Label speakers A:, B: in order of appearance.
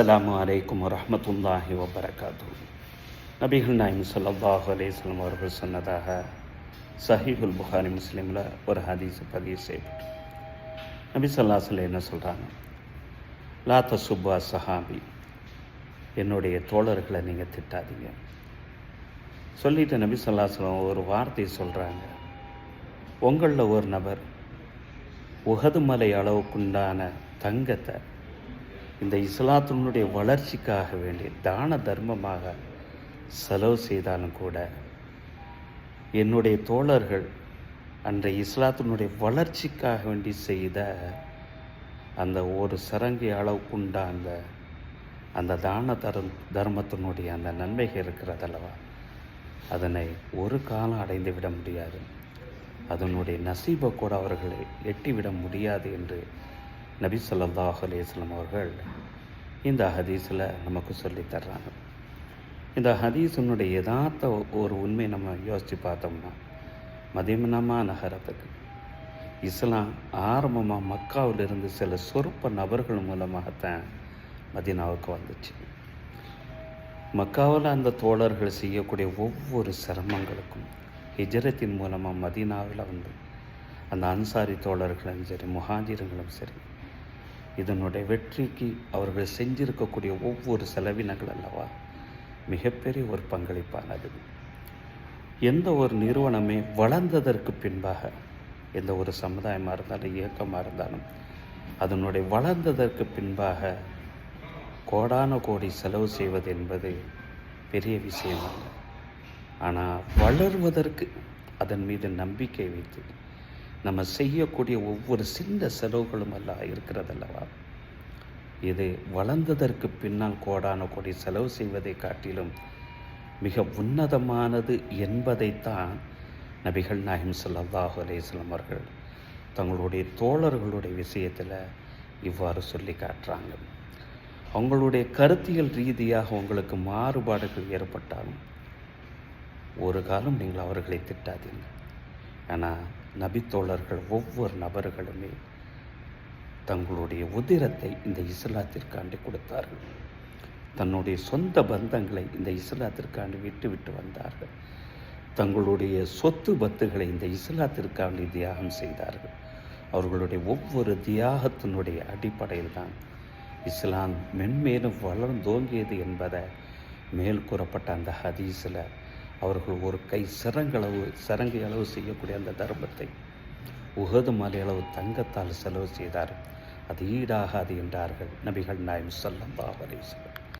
A: அஸ்ஸலாமு அலைக்கும் வரஹ்மத்துல்லாஹி வபரகாத்து நபிகள் நாயம் ஸல்லல்லாஹு அலேஸ்லம் அவர்கள் சொன்னதாக சஹீஹுல் புகாரி முஸ்லீமில் ஒரு ஹதீஸ் பதிவு செய்யப்பட்டு நபி ஸல்லல்லாஹு என்ன சொல்கிறாங்க லாத்த சுப்பா சஹாபி என்னுடைய தோழர்களை நீங்கள் திட்டாதீங்க. சொல்லிட்டு நபி ஸல்லல்லாஹு ஒரு வார்த்தை சொல்கிறாங்க உங்களில் ஒரு நபர் உகது மலை அளவுக்குண்டான தங்கத்தை இந்த இஸ்லாத்தினுடைய வளர்ச்சிக்காக வேண்டி தான தர்மமாக செலவு செய்தாலும் கூட என்னுடைய தோழர்கள் அன்றைய இஸ்லாத்தினுடைய வளர்ச்சிக்காக வேண்டி செய்த அந்த ஒரு சரங்கி அளவுக்குண்ட அந்த அந்த தான தரும் தர்மத்தினுடைய அந்த நன்மைகள் இருக்கிறதல்லவா அதனை ஒரு காலம் அடைந்து விட முடியாது. அதனுடைய நசீபை கூட அவர்களை எட்டிவிட முடியாது என்று நபி ஸல்லல்லாஹு அலைஹி அவர்கள் இந்த ஹதீஸில் நமக்கு சொல்லித் தர்றாங்க. இந்த ஹதீஸினுடைய யதார்த்த ஒரு உண்மை நம்ம யோசித்து பார்த்தோம்னா மதிமனமா நகரத்துக்கு. இஸ்லாம் ஆரம்பமாக மக்காவிலிருந்து சில சொற்ப நபர்கள் மூலமாகத்தான் மதீனாவுக்கு வந்துச்சு. மக்காவில் அந்த தோழர்கள் செய்யக்கூடிய ஒவ்வொரு சிரமங்களுக்கும் ஹிஜரத்தின் மூலமாக மதீனாவில் வந்து அந்த அன்சாரி தோழர்களும் சரி முஹாஜிர்களும் சரி இதனுடைய வெற்றிக்கு அவர்கள் செஞ்சிருக்கக்கூடிய ஒவ்வொரு செலவினங்கள் அல்லவா? மிகப்பெரிய ஒரு பங்களிப்பானது. எந்த ஒரு நிறுவனமே வளர்ந்ததற்கு பின்பாக எந்த ஒரு சமுதாயமாக இருந்தாலும் இயக்கமாக இருந்தாலும் அதனுடைய வளர்ந்ததற்கு பின்பாக கோடான கோடி செலவு செய்வது என்பது பெரிய விஷயம் அல்ல. ஆனால் வளர்வதற்கு அதன் மீது நம்பிக்கை வைத்து நம்ம செய்யக்கூடிய ஒவ்வொரு சின்ன செலவுகளும் எல்லாம் இருக்கிறதல்லவா? இது வளர்ந்ததற்கு பின்னால் கோடான கோடி செலவு செய்வதை காட்டிலும் மிக உன்னதமானது என்பதைத்தான் நபிகள் நாயகம் ஸல்லல்லாஹு அலைஹி அவர்கள் தங்களுடைய தோழர்களுடைய விஷயத்தில் இவ்வாறு சொல்லி காட்டுறாங்க. அவங்களுடைய கருத்தியல் ரீதியாக உங்களுக்கு மாறுபாடுகள் ஏற்பட்டாலும் ஒரு காலம் நீங்கள் அவர்களை திட்டாதீங்க. ஆனால் நபித்தோழர்கள் ஒவ்வொரு நபர்களுமே தங்களுடைய உதிரத்தை இந்த இஸ்லாத்திற்காண்டி கொடுத்தார்கள். தன்னுடைய சொந்த பந்தங்களை இந்த இஸ்லாத்திற்காண்டி விட்டுவிட்டு வந்தார்கள். தங்களுடைய சொத்து பத்துகளை இந்த இஸ்லாத்திற்காண்டி தியாகம் செய்தார்கள். அவர்களுடைய ஒவ்வொரு தியாகத்தினுடைய அடிப்படையில் தான் இஸ்லாம் மென்மேலும் வளர்ந்தோங்கியது என்பதை மேல் கூறப்பட்ட அந்த ஹதீஸில் அவர்கள் ஒரு கை சிறங்களவு சரங்கை அளவு செய்யக்கூடிய அந்த தர்மத்தை உகது மலை அளவு தங்கத்தால் செலவு செய்தார். அது ஈடாகாது என்றார்கள் நபிகள் நாயம் செல்லம் பாபரேஸ்வரர்